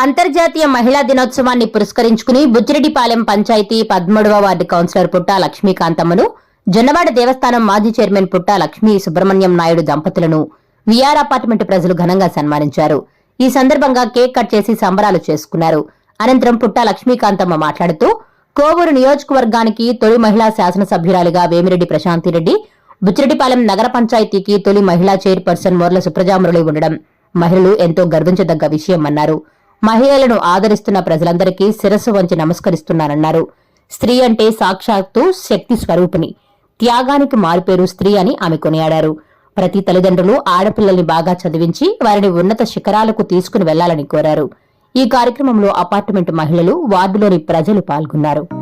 అంతర్జాతీయ మహిళా దినోత్సవాన్ని పురస్కరించుకుని బుచ్చిరెడ్డిపాలెం పంచాయతీ పదమూడవ వార్డు కౌన్సిలర్ పుట్టా లక్ష్మీకాంతమ్మను జొన్నవాడ దేవస్థానం మాజీ చైర్మన్ పుట్టా లక్ష్మీ సుబ్రహ్మణ్యం నాయుడు దంపతులను విఆర్ అపార్ట్మెంట్ ప్రజలు ఘనంగా సన్మానించారు. ఈ సందర్భంగా కేక్ కట్ చేసి సంబరాలు చేసుకున్నారు. అనంతరం పుట్టా లక్ష్మీకాంతమ్మ మాట్లాడుతూ కోవూరు నియోజకవర్గానికి తొలి మహిళా శాసనసభ్యురాలిగా వేమిరెడ్డి ప్రశాంతిరెడ్డి బుచ్చిరెడ్డిపాలెం నగర పంచాయతీకి తొలి మహిళా చైర్పర్సన్ మోర్ల సుప్రజామురళి ఉండడం మహిళలు ఎంతో గర్వించదగ్గ విషయం అన్నారు. మహిళలను ఆదరిస్తున్న ప్రజలందరికీ శిరస్సు వంచి నమస్కరిస్తున్నానన్నారు. స్త్రీ అంటే సాక్షాత్తు శక్తి స్వరూపిణి. త్యాగానికి మారుపేరు స్త్రీ అని ఆమె కొనియాడారు. ప్రతి తల్లిదండ్రులు ఆడపిల్లల్ని బాగా చదివించి వారిని ఉన్నత శిఖరాలకు తీసుకుని వెళ్ళాలని కోరారు. ఈ కార్యక్రమంలో అపార్ట్మెంట్ మహిళలు వార్డులోని ప్రజలు పాల్గొన్నారు.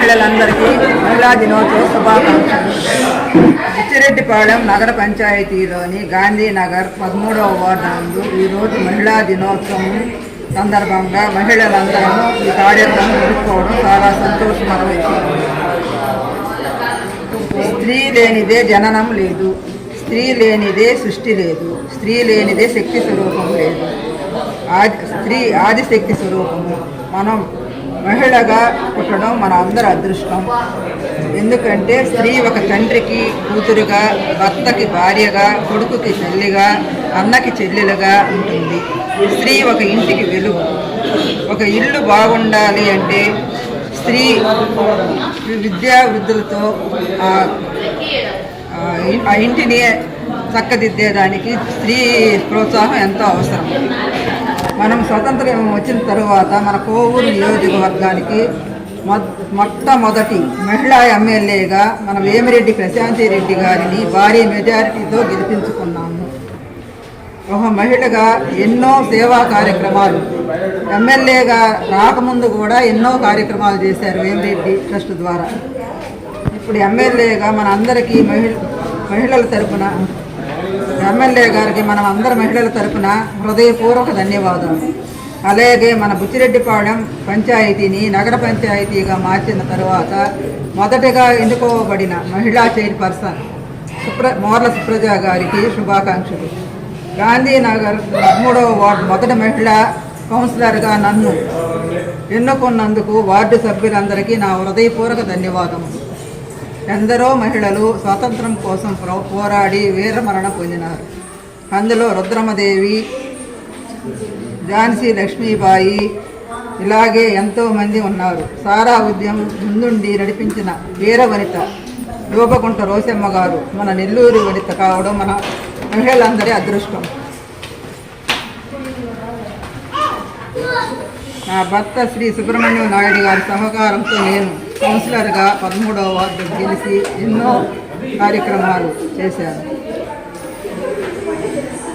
మహిళలందరికీ మహిళా దినోత్సవ శుభాకాంక్షలు. బుచ్చిరెడ్డిపాళెం నగర పంచాయతీలోని గాంధీనగర్ పదమూడవ వార్డు నందు ఈరోజు మహిళా దినోత్సవం సందర్భంగా మహిళలందరూ ఈ కార్యక్రమం జరుపుకోవడం చాలా సంతోషమైన విషయం స్త్రీ లేనిదే జననం లేదు స్త్రీ లేనిదే సృష్టి లేదు స్త్రీ లేనిదే శక్తి స్వరూపం లేదు. ఆది స్త్రీ ఆదిశక్తి స్వరూపము. మనం మహిళగా పుట్టడం మన అందరి అదృష్టం. ఎందుకంటే స్త్రీ ఒక తండ్రికి కూతురుగా భర్తకి భార్యగా కొడుకుకి తల్లిగా అన్నకి చెల్లెలుగా ఉంటుంది. స్త్రీ ఒక ఇంటికి వెలుగు. ఒక ఇల్లు బాగుండాలి అంటే స్త్రీ విద్యా వృద్ధులతో ఆ ఇంటిని చక్కదిద్దేదానికి స్త్రీ ప్రోత్సాహం ఎంతో అవసరం. మనం స్వతంత్రం వచ్చిన తరువాత మన కోవూరు నియోజకవర్గానికి మొ- మొట్టమొదటి మహిళా ఎమ్మెల్యేగా మన వేమిరెడ్డి ప్రశాంతి రెడ్డి గారిని భారీ మెజారిటీతో గెలిపించుకున్నాము. ఒక మహిళగా ఎన్నో సేవా కార్యక్రమాలు ఎమ్మెల్యేగా రాకముందు కూడా ఎన్నో కార్యక్రమాలు చేశారు వేమిరెడ్డి ట్రస్ట్ ద్వారా. ఇప్పుడు ఎమ్మెల్యేగా మన అందరికీ మహిళ మహిళల తరపున ఎమ్మెల్యే గారికి మనం అందరి మహిళల తరఫున హృదయపూర్వక ధన్యవాదాలు. అలాగే మన బుచ్చిరెడ్డిపాళెం పంచాయతీని నగర పంచాయతీగా మార్చిన తరువాత మొదటగా ఎన్నుకోబడిన మహిళా చైర్పర్సన్ సుప్ర మోర్ల సుప్రజ గారికి శుభాకాంక్షలు. గాంధీనగర్ పదమూడవ వార్డు మొదటి మహిళా కౌన్సిలర్గా నన్ను ఎన్నుకున్నందుకు వార్డు సభ్యులందరికీ నా హృదయపూర్వక ధన్యవాదములు. ఎందరో మహిళలు స్వాతంత్రం కోసం పోరాడి వీరమరణ పొందినారు. అందులో రుద్రమదేవి ఝాన్సీ లక్ష్మీబాయి ఇలాగే ఎంతోమంది ఉన్నారు. సారా ఉద్యమం ముందుండి నడిపించిన వీర వనిత రూపకుంట రోసమ్మ గారు మన నెల్లూరు వనిత కావడం మన మహిళలందరి అదృష్టం. నా భర్త శ్రీ సుబ్రహ్మణ్యం నాయుడు గారి సహకారంతో నేను కౌన్సిలర్గా పదమూడవ వార్డు గెలిచి ఎన్నో కార్యక్రమాలు చేశారు.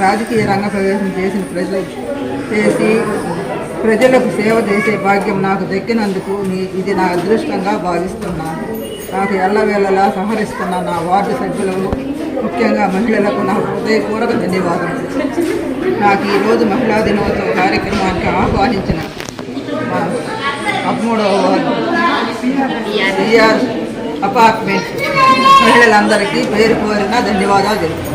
రాజకీయ రంగ ప్రవేశం చేసిన ప్రజలు చేసి ప్రజలకు సేవ చేసే భాగ్యం నాకు దక్కినందుకు నీ- ఇది నా అదృష్టంగా భావిస్తున్నాను. నాకు ఎల్లవేళలా సహరిస్తున్న నా వార్డు సభ్యులకు ముఖ్యంగా మహిళలకు నా హృదయపూర్వక ధన్యవాదాలు నాకు ఈరోజు మహిళా దినోత్సవ కార్యక్రమానికి ఆహ్వానించిన పదమూడవ వార్డు సిఆర్ అపార్ట్మెంట్ మహిళలందరికీ పేరు కోరిన ధన్యవాదాలు తెలుపుతున్నాను.